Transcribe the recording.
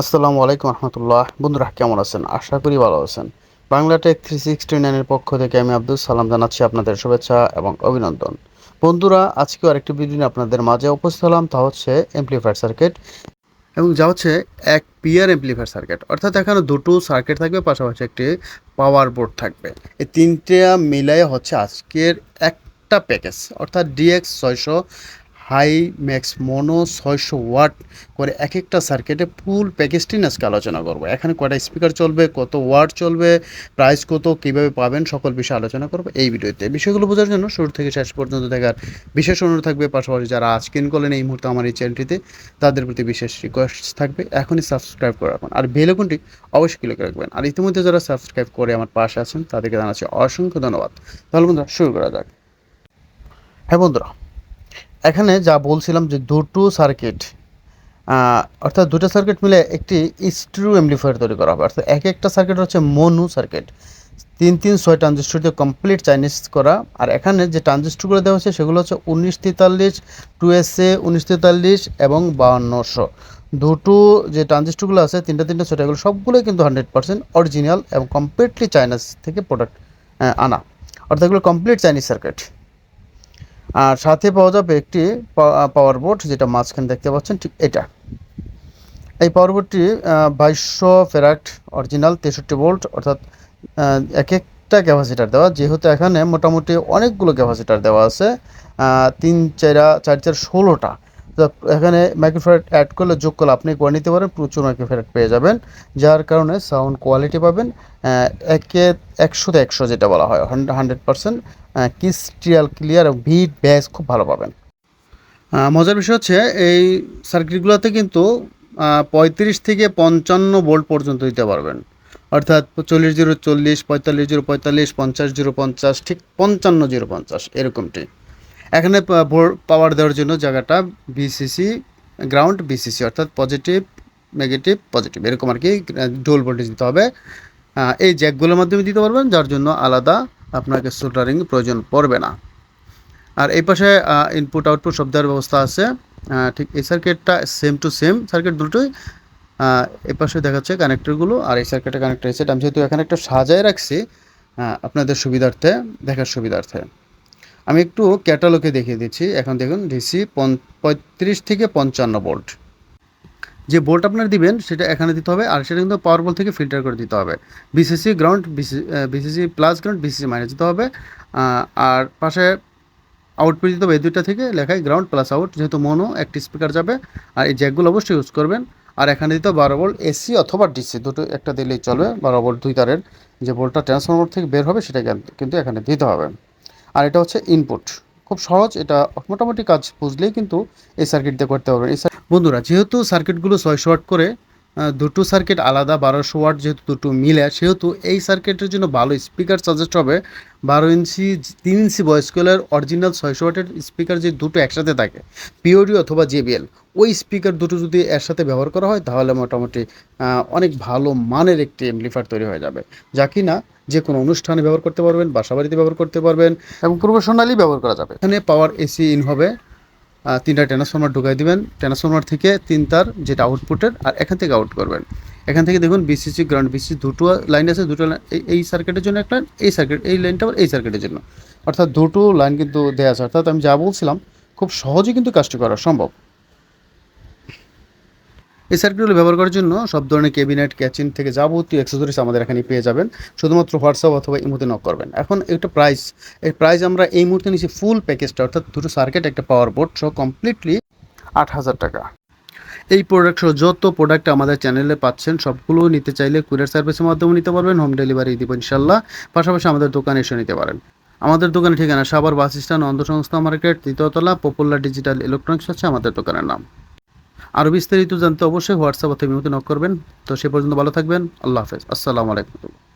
আসসালামু আলাইকুম রহমতুল্লাহ। বন্ধুরা, কেমন আছেন? আশা করি ভালো আছেন। বাংলা টেক থ্রি সিক্সটি নাইনের পক্ষ থেকে আমি আব্দুল সালাম জানাচ্ছি আপনাদের শুভেচ্ছা এবং অভিনন্দন। বন্ধুরা, আজকেও আরেকটি ভিডিও আপনাদের মাঝে উপস্থিত হলাম। তা হচ্ছে এমপ্লিফায়ার সার্কিট এবং যা হচ্ছে এক পিয়ার এমপ্লিফায়ার সার্কিট অর্থাৎ এখানে দুটো সার্কিট থাকবে, পাশাপাশি একটি পাওয়ার বোর্ড থাকবে। এই তিনটা মিলাই হচ্ছে আজকের একটা প্যাকেজ অর্থাৎ ডিএক্স ছয়শো হাই ম্যাক্স মোনো ছয়শো ওয়াট করে এক একটা সার্কিটে ফুল প্যাকেজটি আজকে আলোচনা করব। এখানে কয়টা স্পিকার চলবে, কত ওয়াট চলবে প্রাইস কত, কীভাবে পাবেন, সকল বিষয়ে আলোচনা করব এই ভিডিওতে। বিষয়গুলো বোঝার জন্য শুরু থেকে শেষ পর্যন্ত দেখার বিশেষ অনুরোধ থাকবে। পাশাপাশি যারা আজকে করলেন এই মুহূর্তে আমার এই চ্যানেলটিতে তাদের প্রতি বিশেষ রিকোয়েস্ট থাকবে। এখনই সাবস্ক্রাইব করে রাখুন। আর বেল আইকনটি অবশ্যই ক্লিক রাখবেন। আর ইতিমধ্যে যারা সাবস্ক্রাইব করে আমার পাশে আছেন, তাদেরকে জানাচ্ছি অসংখ্য ধন্যবাদ। তাহলে বন্ধুরা, শুরু করা যাক। হ্যাঁ বন্ধুরা এখানে যা বলছিলাম যে দুটো সার্কিট অর্থাৎ দুটো সার্কিট মিলে একটি স্ট্রু এমপ্লিফায়ার তৈরি করা হবে। অর্থাৎ এক একটা সার্কিট হচ্ছে মনু সার্কিট তিন তিন ছয় ট্রানজিস্টর দিয়ে কমপ্লিট চাইনিজ করা। আর এখানে যে ট্রানজিস্টরগুলো দেওয়া হচ্ছে সেগুলো হচ্ছে উনিশ তেতাল্লিশ, টু এস এ উনিশ তেতাল্লিশ এবং বাউন্নশো দুটো যে ট্রানজিস্টরগুলো আছে, তিনটা তিনটা ছয়টা, এগুলো সবগুলোই কিন্তু হান্ড্রেড পার্সেন্ট অরিজিনাল এবং কমপ্লিটলি চাইনিজ থেকে প্রোডাক্ট আনা। অর্থাৎ এগুলো কমপ্লিট চাইনিজ সার্কিট আর সাথে পাওয়া যাবে একটি পাওয়ার বোর্ড যেটা মাঝখানে দেখতে পাচ্ছেন, ঠিক এটা। এই পাওয়ার বোর্ডটি বাইশশো ফেরাক্ট অরিজিনাল তেষট্টি ভোল্ট অর্থাৎ এক একটা ক্যাপাসিটার দেওয়া। যেহেতু এখানে মোটামুটি অনেকগুলো ক্যাপাসিটার দেওয়া আছে তিন, চারা, চার চার, ষোলোটা। এখানে মাইক্রোফেরাট অ্যাড করলে যোগ করলে আপনি করে নিতে পারেন, প্রচুর মাইক্রোফেরাট পেয়ে যাবেন। যার কারণে সাউন্ড কোয়ালিটি পাবেন একে একশোতে একশো যেটা বলা হয় hundred percent crystal clear beat bass খুব ভালো পাবেন। মজার বিষয় হচ্ছে এই সার্কিটগুলোতে কিন্তু পঁয়ত্রিশ থেকে পঞ্চান্ন ভোল্ট পর্যন্ত দিতে পারবেন। অর্থাৎ চল্লিশ জিরো চল্লিশ, পঁয়তাল্লিশ জিরো পঁয়তাল্লিশ, পঞ্চাশ জিরো পঞ্চাশ, ঠিক পঞ্চান্ন জিরো পঞ্চাশ, এরকমটি। এখানে পাওয়ার দেওয়ার জন্য জায়গাটা বিসিসি গ্রাউন্ড বিসিসি অর্থাৎ পজিটিভ নেগেটিভ পজিটিভ এরকম আর কি ডোল ভোল্টেজ দিতে হবে। এই জ্যাকগুলোর মাধ্যমে দিতে পারবেন, যার জন্য আলাদা আপনাকে সোল্ডারিং প্রয়োজন পড়বে না। আর এই পাশে ইনপুট আউটপুট সব দেওয়ার ব্যবস্থা আছে। ঠিক এই সার্কিটটা সেম টু সেম সার্কিট দুটোই। এই পাশে দেখাচ্ছে কানেক্টরগুলো আর এই সার্কিটে কানেক্টর এসেট আমি যেহেতু এখানে একটা সাজায় রাখছি আপনাদের সুবিধার্থে, দেখার সুবিধার্থে। আমি একটু ক্যাটালগে দেখিয়ে দিচ্ছি। এখন দেখুন, ডিসি পঁয়ত্রিশ থেকে পঞ্চান্ন ভোল্ট। যে বোল্ট আপনার দিবেন, সেটা এখানে দিতে হবে, আর সেটা কিন্তু পাওয়ার বল থেকে ফিল্টার করে দিতে হবে। VCC ground VCC plus ground VCC minus দিতে হবে। আর পাশে আউটপুট দিতে হবে এই দুইটা থেকে লেখায় গ্রাউন্ড প্লাস আউট যেহেতু মনো একটি স্পিকার যাবে। আর এই জ্যাকগুলো অবশ্যই ইউজ করবেন। আর এখানে দিতে বারো ভোল্ট এসি অথবা ডিসি দুটো, একটা দিলেই চলবে। বারো ভোল্ট দুই তারের যে ভোল্টটা ট্রান্সফর্মার থেকে বের হবে, সেটা কিন্তু এখানে দিতে হবে। আর এটা হচ্ছে ইনপুট খুব সহজ, এটা মোটামুটি কাজ বুঝলেই কিন্তু এই সার্কিট দিয়ে করতে পারবেন। বন্ধুরা, যেহেতু সার্কিটগুলো ছয়শো ওয়াট করে দুটো সার্কিট আলাদা, বারোশো ওয়াট যেহেতু দুটো মিলে, সেহেতু এই সার্কিটের জন্য ভালো স্পিকার সাজেস্ট হবে। বারো ইঞ্চি, তিন ইঞ্চি বয়স্কলের অরিজিনাল ছয়শো ওয়াটের স্পিকার যে দুটো একসাথে থাকে পিওডি অথবা জেবিএল ওই স্পিকার দুটো যদি এর সাথে ব্যবহার করা হয় তাহলে মোটামুটি অনেক ভালো মানের একটি এমপ্লিফায়ার তৈরি হয়ে যাবে। যা কি না যে কোনো অনুষ্ঠানে ব্যবহার করতে পারবেন বাসা বাড়িতে ব্যবহার করতে পারবেন। এবং প্রফেশনালি ব্যবহার করা যাবে। এখানে পাওয়ার এসি ইন হবে। তিনটা ট্রান্সফর্মার ঢুকাই দিবেন। ট্রান্সফর্মার থেকে তিন তার যেটা আউটপুটের আর এখান থেকে আউট করবেন। এখান থেকে দেখুন বিসিসি গ্রাউন্ড বিসিসি দুটো লাইন আছে দুটো লাইন এই- এই সার্কিটের জন্য একটা এই সার্কিট এই লাইনটা আবার এই সার্কিটের জন্য। অর্থাৎ দুটো লাইন কিন্তু দেওয়া আছে। অর্থাৎ আমি যা বলছিলাম খুব সহজে কিন্তু কাজটি করা সম্ভব। এই সার্কিটগুলো ব্যবহার করার জন্য সব ধরনের ক্যাবিনেট ক্যাচিন থেকে যাবতীয় অ্যাক্সেসরিজ আমাদের এখানে পেয়ে যাবেন। শুধুমাত্র হোয়াটসঅ্যাপ অথবা এই মুহূর্তে নক করবেন। এখন একটা প্রাইস এই প্রাইস আমরা এই মুহূর্তে নিচ্ছি ফুল প্যাকেজটা অর্থাৎ দুটো সার্কিট একটা পাওয়ার বোর্ড সহ কমপ্লিটলি আট হাজার টাকা। এই প্রোডাক্ট সহ যত প্রোডাক্ট আমাদের চ্যানেলে পাচ্ছেন সবগুলো নিতে চাইলে কুরিয়ার সার্ভিসের মাধ্যমে নিতে পারবেন হোম ডেলিভারি দিব ইনশাল্লাহ পাশাপাশি আমাদের দোকানে এসে নিতে পারেন। আমাদের দোকানের ঠিকানা সাবার বাস স্ট্যান্ড অন্ধ সংস্থা মার্কেট তৃতীয়তলা পপুলার ডিজিটাল ইলেকট্রনিক্স হচ্ছে আমাদের দোকানের নাম। আরও বিস্তারিত জানতে অবশ্যই হোয়াটসঅ্যাপ অথবা ইমোতে নক করবেন। তো সে পর্যন্ত ভালো থাকবেন। আল্লাহ হাফেজ। আসসালামু আলাইকুম।